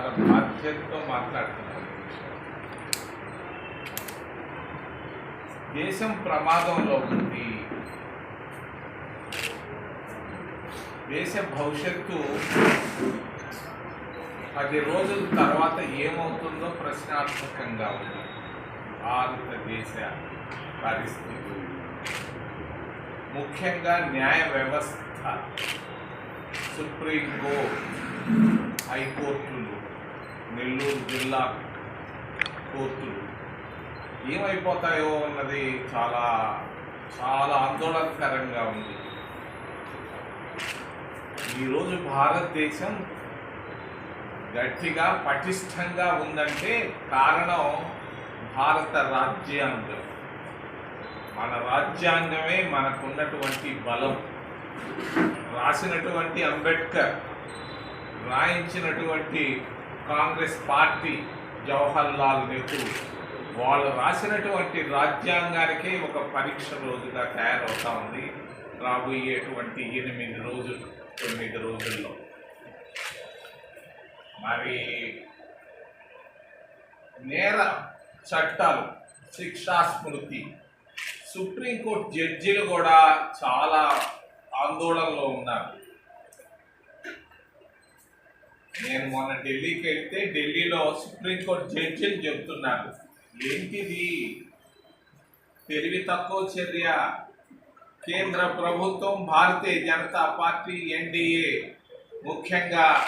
చాలా బాధ్యతతో మాట్లాడుతున్నారు. దేశం ప్రమాదంలో ఉంది. దేశ భవిష్యత్తు పది రోజుల తర్వాత ఏమవుతుందో ప్రశ్నాత్మకంగా ఉంది. భారతదేశ పరిస్థితి. ముఖ్యంగా న్యాయ వ్యవస్థ. సుప్రీంకోర్టు హైకోర్టులు. జిల్లా కోర్టులు. ఏమైపోతాయో అన్నది చాలా చాలా ఆందోళనకరంగా ఉంది. ఈరోజు భారతదేశం గట్టిగా పటిష్టంగా ఉందంటే కారణం భారత రాజ్యాంగం. మన రాజ్యాంగమే మనకున్నటువంటి బలం. రాసినటువంటి అంబేద్కర్ రాయించినటువంటి కాంగ్రెస్ పార్టీ జవహర్ లాల్ నెహ్రూ. వాళ్ళు రాసినటువంటి రాజ్యాంగానికే ఒక పరీక్ష రోజుగా తయారవుతా ఉంది. రాబోయేటువంటి ఎనిమిది రోజులు తొమ్మిది రోజుల్లో. మరి నేర చట్టాలు శిక్షా స్మృతి సుప్రీంకోర్టు జడ్జీలు కూడా చాలా ఆందోళనలో ఉన్నారు. నేను మొన్న ఢిల్లీకి వెళ్తే ఢిల్లీలో సుప్రీంకోర్టు జడ్జీలు చెబుతున్నారు. ఏంటిది? తెలివి తక్కువ చర్య. కేంద్ర ప్రభుత్వం భారతీయ జనతా పార్టీ ఎన్డీఏ. ముఖ్యంగా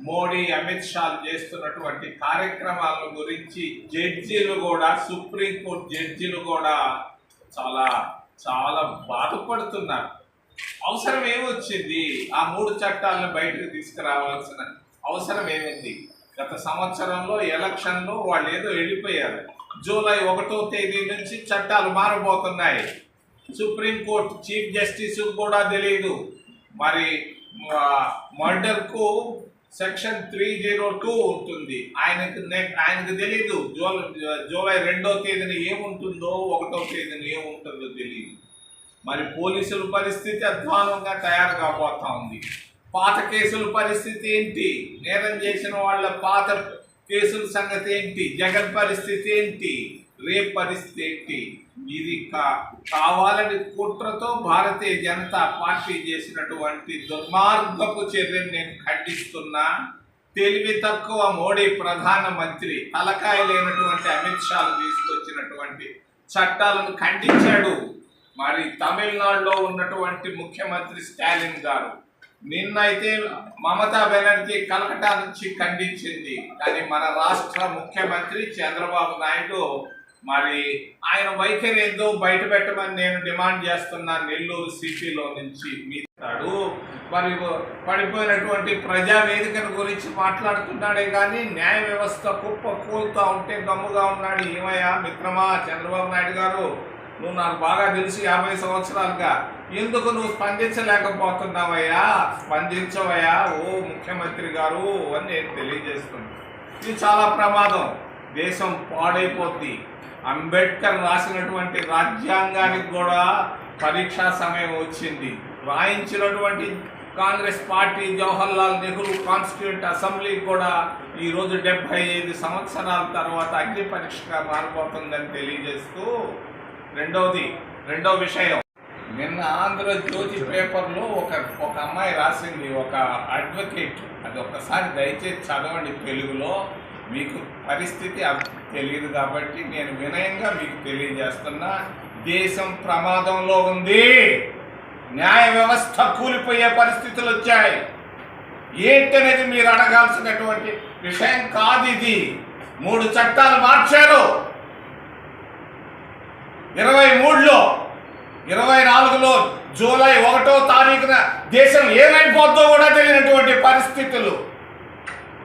మోడీ అమిత్ షా చేస్తున్నటువంటి కార్యక్రమాల గురించి జడ్జీలు కూడా సుప్రీంకోర్టు జడ్జీలు కూడా చాలా చాలా బాధపడుతున్నారు. అవసరం ఏమొచ్చింది? ఆ మూడు చట్టాలను బయటకు తీసుకురావాల్సిన అవసరం ఏమైంది గత సంవత్సరంలో ఎలక్షన్లో వాళ్ళు ఏదో వెళ్ళిపోయారు. జూలై ఒకటో తేదీ నుంచి చట్టాలు మారబోతున్నాయి. సుప్రీంకోర్టు చీఫ్ జస్టిస్ కూడా తెలియదు మరి మర్డర్కు సెక్షన్ త్రీ జీరో టూ ఉంటుంది. ఆయనకు ఆయనకు తెలియదు జూలై జూలై రెండో తేదీన ఏముంటుందో ఒకటో తేదీన ఏముంటుందో తెలియదు మరి పోలీసుల పరిస్థితి అధ్వానంగా తయారు కాబోతా ఉంది. పాత కేసుల పరిస్థితి ఏంటి? నేరం చేసిన వాళ్ళ పాత కేసుల సంగతి ఏంటి? జగన్ పరిస్థితి ఏంటి? రేప్ పరిస్థితి ఏంటి? ఇది కా కావాలని కుట్రతో భారతీయ జనతా పార్టీ చేసినటువంటి దుర్మార్గపు చర్యను నేను ఖండిస్తున్నా. తెలివి తక్కువ మోడీ ప్రధానమంత్రి తలకాయ లేనటువంటి అమిత్ షాలు తీసుకొచ్చినటువంటి చట్టాలను ఖండించాడు. మరి తమిళనాడులో ఉన్నటువంటి ముఖ్యమంత్రి స్టాలిన్ గారు నిన్నైతే మమతా బెనర్జీ కలకటా నుంచి ఖండించింది. కానీ మన రాష్ట్ర ముఖ్యమంత్రి చంద్రబాబు నాయుడు మరి ఆయన వైఖరి ఏందో బయట పెట్టమని నేను డిమాండ్ చేస్తున్నా నెల్లూరు సిటీలో నుంచి మీతాడు. మరి పడిపోయినటువంటి ప్రజా వేదికల గురించి మాట్లాడుతున్నాడే కానీ న్యాయ వ్యవస్థ కుప్ప కూలుతూ ఉంటే గమ్ముగా ఉన్నాడు ఏమయ్యా మిత్రమా చంద్రబాబు నాయుడు గారు? నువ్వు నాకు బాగా తెలుసు యాభై సంవత్సరాలుగా. ఎందుకు నువ్వు స్పందించలేకపోతున్నావయ్యా? స్పందించవయ్యా? ఓ ముఖ్యమంత్రి గారు అని నేను తెలియజేస్తున్నాను. ఇది చాలా ప్రమాదం. దేశం పాడైపోద్ది. అంబేద్కర్ రాసినటువంటి రాజ్యాంగానికి కూడా పరీక్షా సమయం వచ్చింది. రాయించినటువంటి Congress party Jawahar Lal Nehru constituent assembly కూడా ఈరోజు డెబ్బై ఐదు సంవత్సరాల తర్వాత అగ్ని పరీక్షగా మారిపోతుందని తెలియజేస్తూ రెండవది రెండో విషయం. నిన్న ఆంధ్రజ్యోతి పేపర్లో ఒక ఒక అమ్మాయి రాసింది ఒక అడ్వకేట్ అది ఒకసారి దయచేసి చదవండి తెలుగులో. మీకు పరిస్థితి తెలియదు కాబట్టి నేను వినయంగా మీకు తెలియజేస్తున్నా. దేశం ప్రమాదంలో ఉంది. న్యాయ వ్యవస్థ కూలిపోయే పరిస్థితులు వచ్చాయి. ఏంటనేది మీరు అడగాల్సినటువంటి విషయం కాదు ఇది. మూడు చట్టాలు మార్చారు. ఇరవై మూడులో ఇరవై నాలుగులో జూలై ఒకటో తారీఖున దేశం ఏమైపోద్దో కూడా తెలియనటువంటి పరిస్థితులు.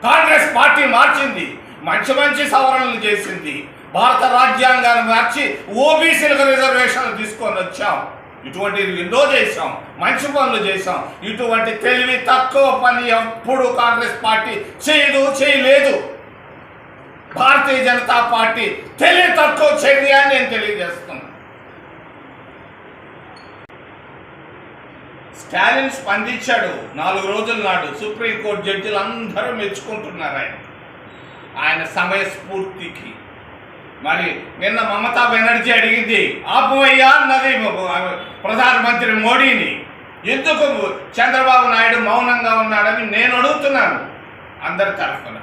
కాంగ్రెస్ పార్టీ మార్చింది మంచి మంచి సవరణలు చేసింది. భారత రాజ్యాంగాన్ని మార్చి ఓబీసీలకు రిజర్వేషన్లు తీసుకొని వచ్చాం. ఇటువంటివి ఎన్నో చేశాం మంచి పనులు చేశాం. ఇటువంటి తెలివి తక్కువ పని ఎప్పుడు కాంగ్రెస్ పార్టీ చేయదు చేయలేదు. భారతీయ జనతా పార్టీ తెలివి తక్కువ చర్య అని నేను తెలియజేస్తున్నాను. స్టాలిన్ స్పందించాడు నాలుగు రోజుల నాడు సుప్రీంకోర్టు జడ్జిలు అందరూ మెచ్చుకుంటున్నారు ఆయన. ఆయన సమయస్ఫూర్తికి. మరి నిన్న మమతా బెనర్జీ అడిగింది ఆపువయ్యా అన్నది ప్రధానమంత్రి మోడీని. ఎందుకు చంద్రబాబు నాయుడు మౌనంగా ఉన్నాడని నేను అడుగుతున్నాను అందరి తరఫున.